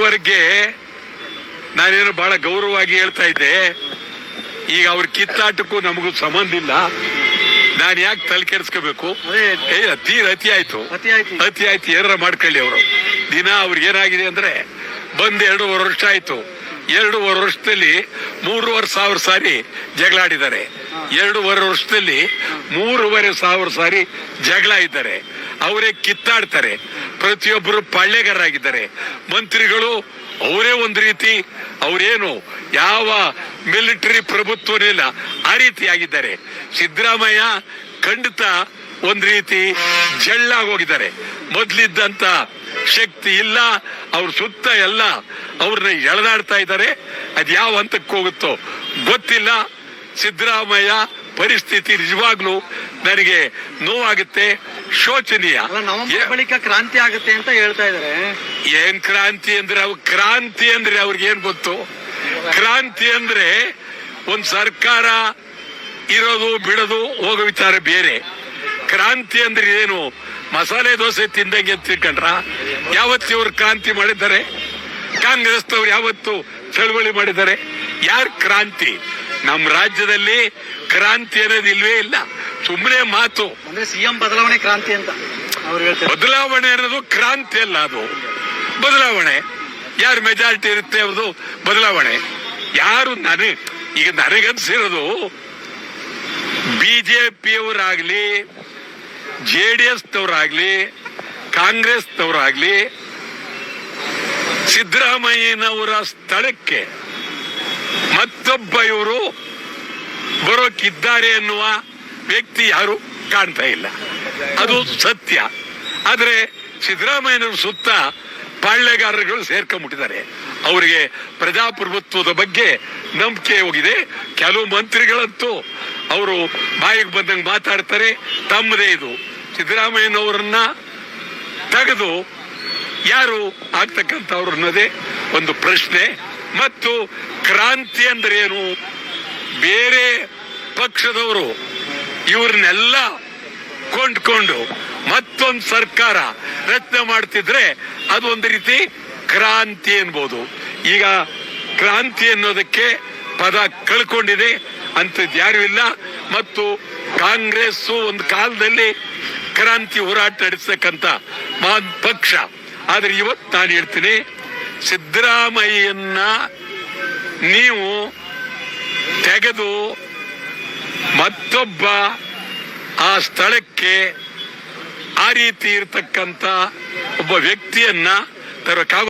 ಇದುವರೆಗೆ ನಾನೇನು ಬಹಳ ಗೌರವವಾಗಿ ಹೇಳ್ತಾ ಇದ್ದೆ. ಈಗ ಅವ್ರ ಕಿತ್ತಾಟಕ್ಕೂ ನಮಗೂ ಸಂಬಂಧ ಇಲ್ಲ. ನಾನು ಯಾಕೆ ತಲೆ ಕೆಡಿಸ್ಕೋಬೇಕು? ಅತಿ ಅತಿ ಆಯ್ತು. ಅತಿ ಆಯ್ತು. ಏನಾರ ಮಾಡ್ಕೊಳ್ಳಿ ಅವರು. ದಿನ ಅವ್ರಿಗೆ ಏನಾಗಿದೆ ಅಂದ್ರೆ ಬಂದ್ ಎರಡೂವರೆ ವರ್ಷ ಆಯ್ತು. ಎರಡೂವರೆ ವರ್ಷದಲ್ಲಿ ಮೂರುವರೆ ಸಾವಿರ ಸಾರಿ ಜಗಳಾಡಿದ್ದಾರೆ ಎರಡೂವರೆ ವರ್ಷದಲ್ಲಿ ಮೂರುವರೆ ಸಾವಿರ ಸಾರಿ ಜಗಳ ಇದ್ದಾರೆ. ಅವರೇ ಕಿತ್ತಾಡ್ತಾರೆ. ಪ್ರತಿಯೊಬ್ಬರು ಪಾಳ್ಯಗಾರರಾಗಿದ್ದಾರೆ ಮಂತ್ರಿಗಳು ಅವರೇ ಒಂದು ರೀತಿ ಅವರೇನು ಯಾವ ಮಿಲಿಟರಿ ಪ್ರಭುತ್ವನಿಲ್ಲ ಆ ರೀತಿ ಆಗಿದ್ದಾರೆ ಸಿದ್ದರಾಮಯ್ಯ ಖಂಡಿತ ಒಂದು ರೀತಿ ಜಳ್ಳಾಗಿ ಹೋಗಿದ್ದಾರೆ. ಮೊದ್ಲಿದ್ದಂತ ಶಕ್ತಿ ಇಲ್ಲ, ಅವ್ರ ಸುತ್ತ ಎಲ್ಲ ಅವ್ರನ್ನ ಎಳೆದಾಡ್ತಾ ಇದ್ದಾರೆ. ಅದು ಯಾವ ಹಂತಕ್ಕೆ ಹೋಗುತ್ತೋ ಗೊತ್ತಿಲ್ಲ. ಸಿದ್ದರಾಮಯ್ಯ ಪರಿಸ್ಥಿತಿ ನಿಜವಾಗ್ಲೂ ನನಗೆ ನೋವಾಗುತ್ತೆ. ಶೋಚನೀಯ. ಬಳಿಕ ಕ್ರಾಂತಿ ಆಗುತ್ತೆ ಅಂತ ಹೇಳ್ತಾ ಇದಾರೆ. ಏನ್ ಕ್ರಾಂತಿ ಅಂದ್ರೆ ಅವ್ ಕ್ರಾಂತಿ ಅಂದ್ರೆ ಅವ್ರಿಗೆ ಏನ್ ಗೊತ್ತು? ಕ್ರಾಂತಿ ಅಂದ್ರೆ ಒಂದ್ ಸರ್ಕಾರ ಇರೋದು ಬಿಡೋದು ಹೋಗೋ ವಿಚಾರ ಬೇರೆ. ಕ್ರಾಂತಿ ಅಂದ್ರೆ ಏನು? ಮಸಾಲೆ ದೋಸೆ ತಿಂದಂಗೆ ತಿಳ್ಕೊಂಡ್ರ? ಯಾವತ್ತು ಇವ್ರು ಕ್ರಾಂತಿ ಮಾಡಿದ್ದಾರೆ? ಕಾಂಗ್ರೆಸ್ನವ್ರು ಯಾವತ್ತು ಚಳವಳಿ ಮಾಡಿದ್ದಾರೆ? ಯಾರ್ ಕ್ರಾಂತಿ? ನಮ್ಮ ರಾಜ್ಯದಲ್ಲಿ ಕ್ರಾಂತಿ ಅನ್ನೋದು ಇಲ್ವೇ ಇಲ್ಲ. ಸುಮ್ಮನೆ ಮಾತು. ಅಂದ್ರೆ ಸಿಎಂ ಬದಲಾವಣೆ ಕ್ರಾಂತಿ ಅಂತ ಅವ್ರು ಹೇಳ್ತಾರೆ. ಬದಲಾವಣೆ ಅನ್ನೋದು ಕ್ರಾಂತಿ ಅಲ್ಲ ಅದು. ಬದಲಾವಣೆ. ಯಾರು ಮೆಜಾರಿಟಿ ಇರುತ್ತೆ ಅವ್ರದ್ದು ಬದಲಾವಣೆ. ಯಾರು ನನಗೆ ಈಗ ನನಗನ್ಸಿರೋದು ಬಿಜೆಪಿಯವರಾಗ್ಲಿ ಜೆ ಡಿ ಕಾಂಗ್ರೆಸ್ ಕಾಂಗ್ರೆಸ್ನವರಾಗ್ಲಿ ಸಿದ್ದರಾಮಯ್ಯನವರ ಸ್ಥಳಕ್ಕೆ ಮತ್ತೊಬ್ಬ ಇವರು ಬರೋಕಿದ್ದಾರೆ ಎನ್ನುವ ವ್ಯಕ್ತಿ ಯಾರು ಕಾಣ್ತಾ ಇಲ್ಲ. ಅದು ಸತ್ಯ. ಆದರೆ ಸಿದ್ದರಾಮಯ್ಯನವ್ರ ಸುತ್ತ ಪಾಳ್ಯಗಾರರುಗಳು ಸೇರ್ಕೊಂಡ್ಬಿಟ್ಟಿದ್ದಾರೆ. ಅವರಿಗೆ ಪ್ರಜಾಪ್ರಭುತ್ವದ ಬಗ್ಗೆ ನಂಬಿಕೆ ಹೋಗಿದೆ. ಕೆಲವು ಮಂತ್ರಿಗಳಂತೂ ಅವರು ಬಾಯಿಗೆ ಬಂದಂಗೆ ಮಾತಾಡ್ತಾರೆ. ತಮ್ಮದೇ ಇದು. ಸಿದ್ದರಾಮಯ್ಯನವರನ್ನ ತೆಗೆದು ಯಾರು ಆಗ್ತಕ್ಕಂಥವ್ರು ಅನ್ನೋದೇ ಒಂದು ಪ್ರಶ್ನೆ. ಮತ್ತು ಕ್ರಾಂತಿ ಅಂದ್ರೆ ಏನು? ಬೇರೆ ಪಕ್ಷದವರು ಇವ್ರನ್ನೆಲ್ಲ ಕೊಂಡ್ಕೊಂಡು ಮತ್ತೊಂದು ಸರ್ಕಾರ ರಚನೆ ಮಾಡ್ತಿದ್ರೆ ಅದು ಒಂದು ರೀತಿ ಕ್ರಾಂತಿ ಅನ್ಬೋದು ಈಗ ಕ್ರಾಂತಿ ಅನ್ನೋದಕ್ಕೆ ಪದ ಕಳ್ಕೊಂಡಿದೆ, ಅಂಥದ್ದು ಯಾರು ಇಲ್ಲ. ಮತ್ತು ಕಾಂಗ್ರೆಸ್ ಒಂದು ಕಾಲದಲ್ಲಿ ಕ್ರಾಂತಿ ಹೋರಾಟ ನಡೆಸತಕ್ಕಂತ ಮಹಾನ್ ಪಕ್ಷ. ಆದ್ರೆ ಇವತ್ತು ನಾನು ಹೇಳ್ತೀನಿ, ಸಿದ್ದರಾಮಯ್ಯನ್ನ ನೀವು ತೆಗೆದು ಮತ್ತೊಬ್ಬ ಆ ಸ್ಥಳಕ್ಕೆ ಆ ರೀತಿ ಇರತಕ್ಕಂತ ಒಬ್ಬ ವ್ಯಕ್ತಿಯನ್ನ ತರಕಾಗ